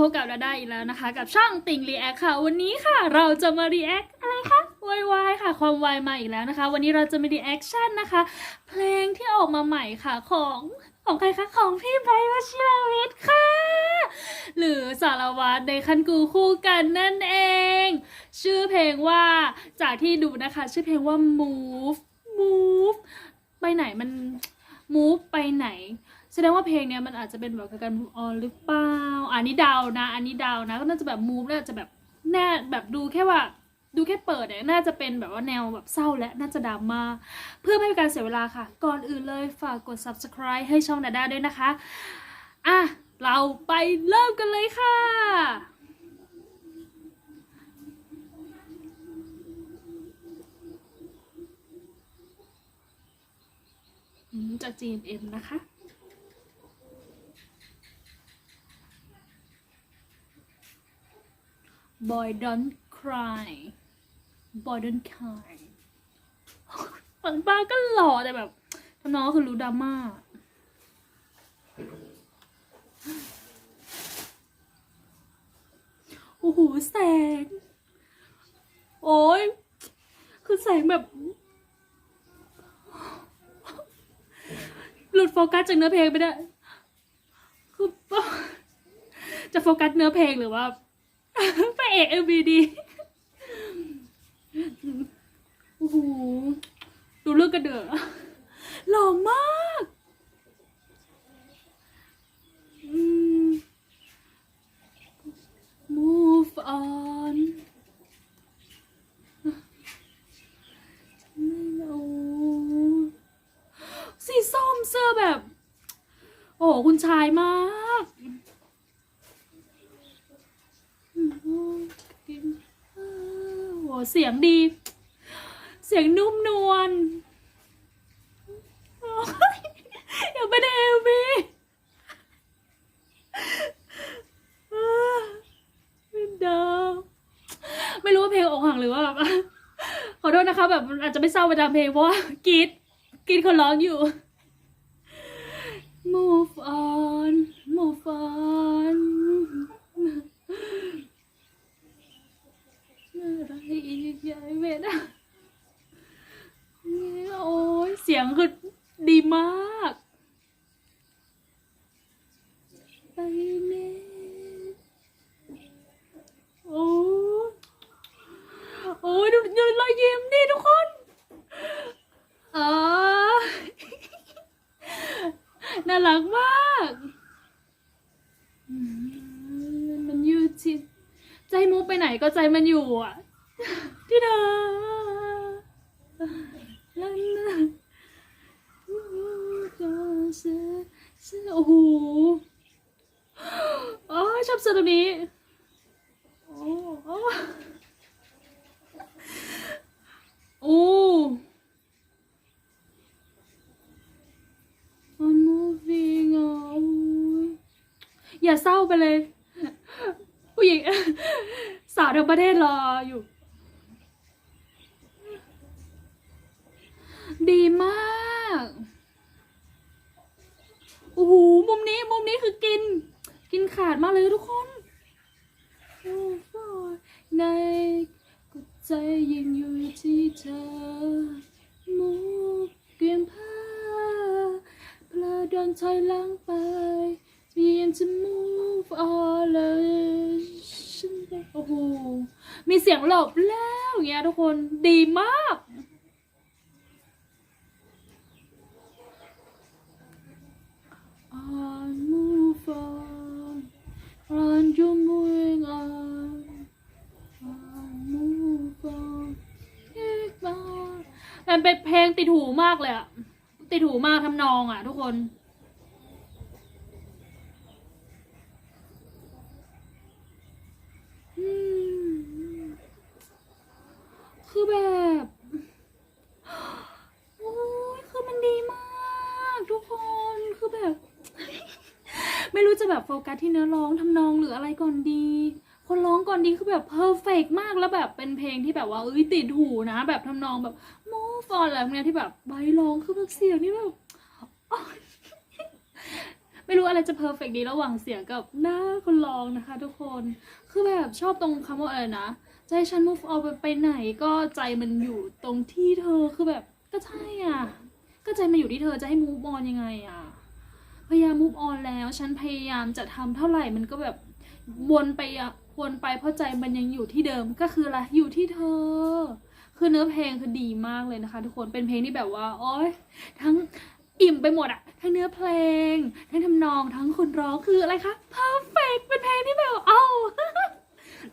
พบกับดาด้าอีกแล้วนะคะ กับช่องติ่งรีแอคค่ะ วันนี้ค่ะ เราจะมารีแอคอะไรคะวายวายค่ะ ความวายมาอีกแล้วนะคะ วันนี้เราจะมารีแอคชั่นนะคะ เพลงที่ออกมาใหม่ค่ะของของใครคะ ของพี่ไบรท์วชิรวิทย์ค่ะ หรือสารวัตรในคันกูคู่กันนั่นเอง ชื่อเพลงว่าจากที่ดูนะคะ ชื่อเพลงว่า move move ไปไหนมัน move ไปไหน แสดงว่าเพลงเนี้ยมันอาจจะเป็นแบบการ move on หรือเปล่า อันนี้เดานะ อันนี้เดานะ ก็น่าจะแบบ move น่าจะแบบแน่แบบดูแค่ว่าดูแค่เปิดเนี่ยน่าจะเป็นแบบว่าแนวแบบเศร้าและน่าจะดราม่าเพื่อไม่ให้การเสียเวลาค่ะ ก่อนอื่นเลยฝากกด subscribe ให้ช่องนาดาด้วยนะคะ อะ เราไปเริ่มกันเลยค่ะอืมจาก GMM นะคะ Boy don't cry Boy don't cry ฝังป้าก็หล่อแต่แบบทำน้องก็คือรู้ดราม่าโอ้โหแสง โอ้ยคือแสงแบบ หลุดโฟกัสจากเนื้อเพลงไปได้ คือจะโฟกัสเนื้อเพลงหรือว่า พระเอกเอ็มวีดีโอ้โหดูเลือกกระเดือหล่อมากอืม move on สีส้มเสื้อแบบ โอ้โหคุณชายมากโอ้โห เสียงดี เสียงนุ่มนวลอยอยากไปในเอลบีไม่เดาไม่รู้ว่าเพลงอกหักหรือว่าแบบขอโทษนะคะ แบบอาจจะไม่เศร้าไปตามเพลงเพราะว่ากรีดกรีดคนร้องอยู่ move on move on อะไรอีกยายเวทอะโอ้ยเสียงคือดี มากไปเมโอ้ยโอ้ยดูดูรอยยิ้มดิทุกคนอ๋อน่ารักมากมันอยู่ที่ใจมุกไปไหนก็ใจมันอยู่อะที่เธอลันนะ โอ้โหอ๋อชอบเสื้อตัวนี้โอ้โอ้โอ้ I'm moving on อย่าเศร้าไปเลย ผู้หญิงสาวทั้งประเทศรออยู่ ดีมาก โอ้โห มุมนี้ มุมนี้คือกิน กินขาด มากเลยทุกคนในก็ใจยังอยู่ที่เธอมุกเกลียมผ้าพลอเดินถอยหลังไปพยายามจะ move on เลยโอ้โหมีเสียงหลบแล้วอย่างเงี้ยทุกคนดีมาก on move on on you moving on on move on keep on มันเป็นเพลงติดหูมากเลยอะติดหูมากทำนองอะทุกคน คือแบบโอ้ยคือมันดีมากทุกคนคือแบบ ไม่รู้จะแบบโฟกัสที่เนื้อร้องทำนองหรืออะไรก่อนดี คนร้องก่อนดีคือแบบเพอร์เฟกมากแล้วแบบเป็นเพลงที่แบบว่าเอ้ยติดหูนะ แบบทำนองแบบ move on อะไรพวกเนี้ยที่แบบใบร้องคือแบบเสียงนี่แบบไม่รู้อะไรจะเพอร์เฟกดีระหว่างเสียงกับหน้าคนร้องนะคะ ทุกคนคือแบบชอบตรงคำว่าอะไรนะใจฉัน move on ไปไหนก็ใจมันอยู่ตรงที่เธอคือแบบก็ใช่อะก็ใจมันอยู่ที่เธอจะให้ move on ยังไงอะพยายาม move on แล้ว ฉันพยายามจะทำเท่าไหร่มันก็แบบวนไป อะวนไปเพราะใจมันยังอยู่ที่เดิมก็คืออะไรอยู่ที่เธอ คือเนื้อเพลงคือดีมากเลยนะคะ ทุกคนเป็นเพลงที่แบบว่าโอ๊ยทั้งอิ่มไปหมดอะทั้งเนื้อเพลง ทั้งทำนองทั้งคนร้องคืออะไรคะ perfect เป็นเพลงที่แบบเอา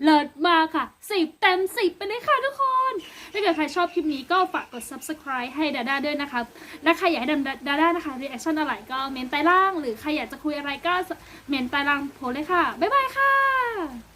เลิศมากค่ะสิบเต็มสิบไปเลยค่ะทุกคน ถ้าเกิดใครชอบคลิปนี้ก็ฝากกด subscribe ให้ดาด้าด้วยนะคะและใครอยากให้ดาดาด้านะคะ reaction อะไรก็เมนใต้ล่าง หรือใครอยากจะคุยอะไรก็เมนใต้ล่างโพสเลยค่ะ บ๊ายบายค่ะ